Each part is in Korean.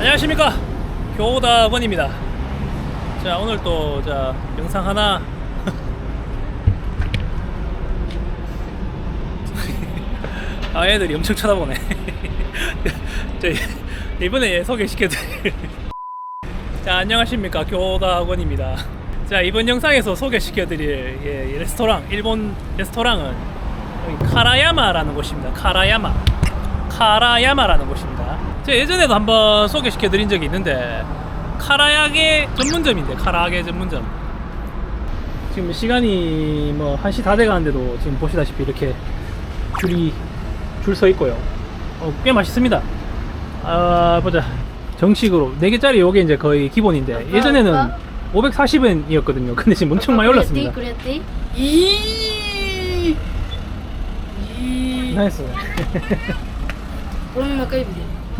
안녕하십니까? 교다원입니다. 자 오늘 또 자 영상 하나. 아 애들이 엄청 쳐다보네. 자, 이번에 소개시켜드릴 자 안녕하십니까? 교다원입니다. 자 이번 영상에서 소개시켜드릴 예, 이 레스토랑 일본 레스토랑은 카라야마라는 곳입니다. 카라야마. 카라야마라는 곳입니다. 제가 예전에도 한번 소개시켜 드린 적이 있는데 카라야게 전문점인데 카라야게 전문점. 지금 시간이 뭐 1시 다 돼가는데도 지금 보시다시피 이렇게 줄이 줄 서 있고요. 어, 꽤 맛있습니다. 아 보자. 정식으로. 4개짜리 요게 이제 거의 기본인데 예전에는 540엔이었거든요. 근데 지금 엄청 많이 올랐습니다. 그랬지? 이... 이... 나이스. 오늘 가까이 비대 も中指で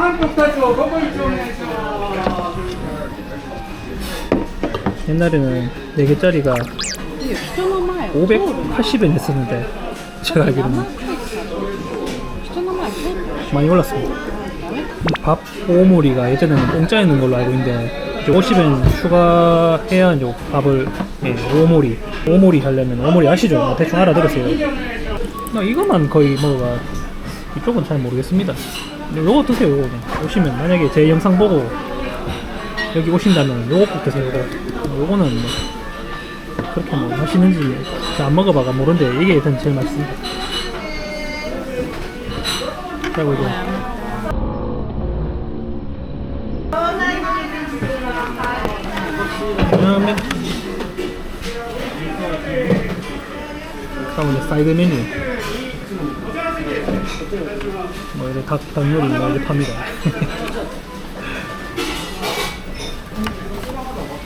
아, 옛날에는 4개짜리가 580엔 했었는데 제가 알기로는. 많이 올랐습니다. 밥 오모리가 예전에는 공짜였는 걸로 알고 있는데 50엔 추가해야 이제 밥을 예, 오모리 오모리 하려면 오모리 아시죠? 뭐 대충 알아들으세요. 나 이것만 거의 뭐가 이쪽은 잘 모르겠습니다. 요거 드세요. 요거 그냥. 오시면 만약에 제 영상 보고 여기 오신다면 요거 꼭 드세요. 요거. 요거는 뭐 그렇게 뭐 맛있는지 안 먹어봐가 모르는데 이게 일단 제일 맛있습니다. 그리고 이제 라면 다음 이제 사이드 메뉴 뭐 이제 닭, 닭 요리 뭐 이제 팝니다.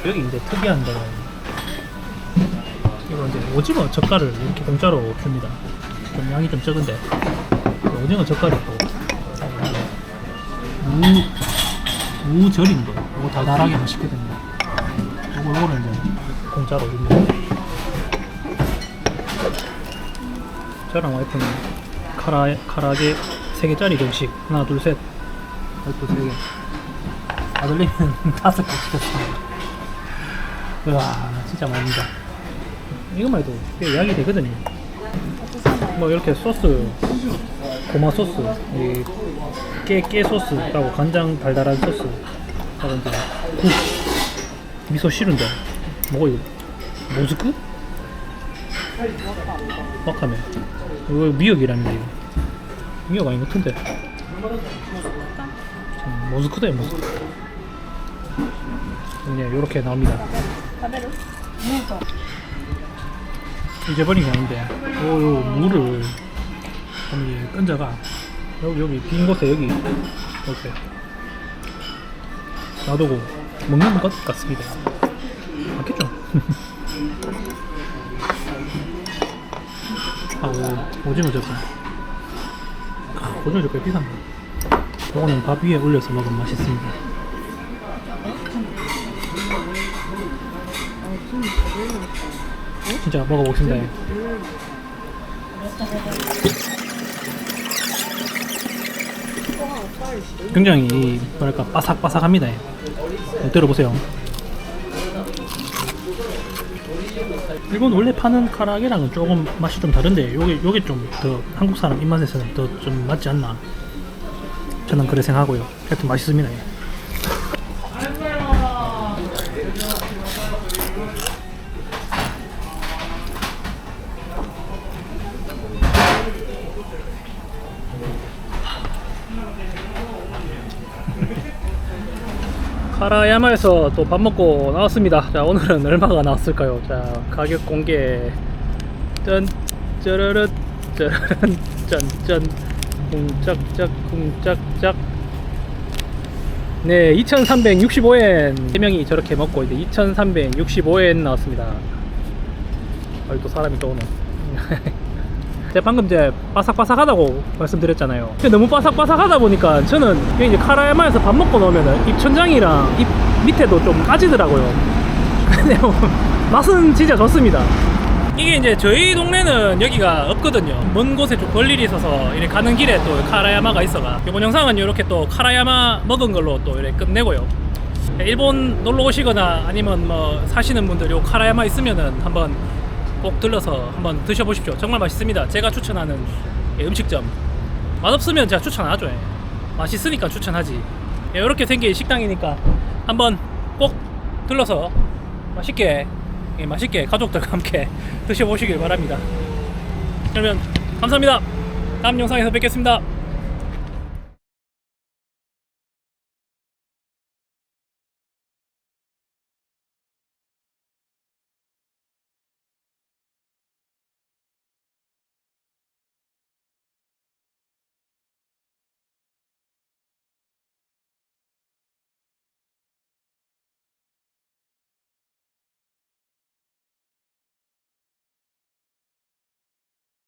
여기 이제 특이한 거는 이거 이제 오징어 젓갈을 이렇게 공짜로 줍니다. 좀 양이 좀 적은데 오징어 젓갈이 또 무, 무 절인 거 이거 달달하게 맛있거든요 요거 요거는 이제 공짜로 줍니다. 저랑 와이프는 카라, 카라게 3개짜리 정식. 하나 둘셋. 와이프 3개. 아들님은 5개 시켰습니다 우와 진짜 맛있다. 이것만 해도 꽤 약이 되거든요. 뭐 이렇게 소스 고마 소스 이 깨, 깨 소스하고 간장 달달한 소스. 이제 국 미소 싫은데 뭐가 이거? 모즈크? 와카메 이거 미역이라는데 이거 아닌 것 같은데. 참, 모즈크다 모즈크 그냥 이렇게 나옵니다. 잊어버린 게 아닌데. 요, 요 물을. 여기 끈져가. 여기 여기 빈 곳에 여기. 이렇게. 놔두고 먹는 것 같습니다. 맞겠죠? 하고 오징어 젓갈 아, 오징어 젓갈 비싼데 이거는 밥 위에 올려서 먹으면 맛있습니다. 진짜 먹어보겠습니다. 굉장히 이 뭐랄까 바삭바삭합니다. 들어보세요 일본 원래 파는 카라게랑은 조금 맛이 좀 다른데 요게 요게 좀 더 한국 사람 입맛에서는 더 좀 맞지 않나 저는 그래 생각하고요 하여튼 맛있습니다 예. 카라야마에서 또 밥 먹고 나왔습니다. 자, 오늘은 얼마가 나왔을까요? 자, 가격 공개. 짠, 짜라라, 짜라란, 짠, 짠, 쿵짝짝, 쿵짝짝. 네, 2,365엔. 3명이 저렇게 먹고 이제 2,365엔 나왔습니다. 아이 또 사람이 또 오네. 제가 방금 이제 바삭바삭하다고 말씀드렸잖아요. 근데 너무 바삭바삭하다 보니까 저는 이제 카라야마에서 밥 먹고 나오면은 입 천장이랑 입 밑에도 좀 까지더라고요. 근데 뭐 맛은 진짜 좋습니다. 이게 이제 저희 동네는 여기가 없거든요. 먼 곳에 좀볼 일이 있어서 이렇게 가는 길에 또 카라야마가 있어가. 이번 영상은 이렇게 또 카라야마 먹은 걸로 또 이렇게 끝내고요. 일본 놀러 오시거나 아니면 뭐 사시는 분들 요 카라야마 있으면은 한번 꼭 들러서 한번 드셔보십시오. 정말 맛있습니다. 제가 추천하는 예, 음식점. 맛없으면 제가 추천 안 하죠. 예. 맛있으니까 추천하지. 이렇게 생긴 식당이니까 한번 꼭 들러서 맛있게 예, 맛있게 가족들과 함께 드셔보시길 바랍니다. 그러면 감사합니다. 다음 영상에서 뵙겠습니다.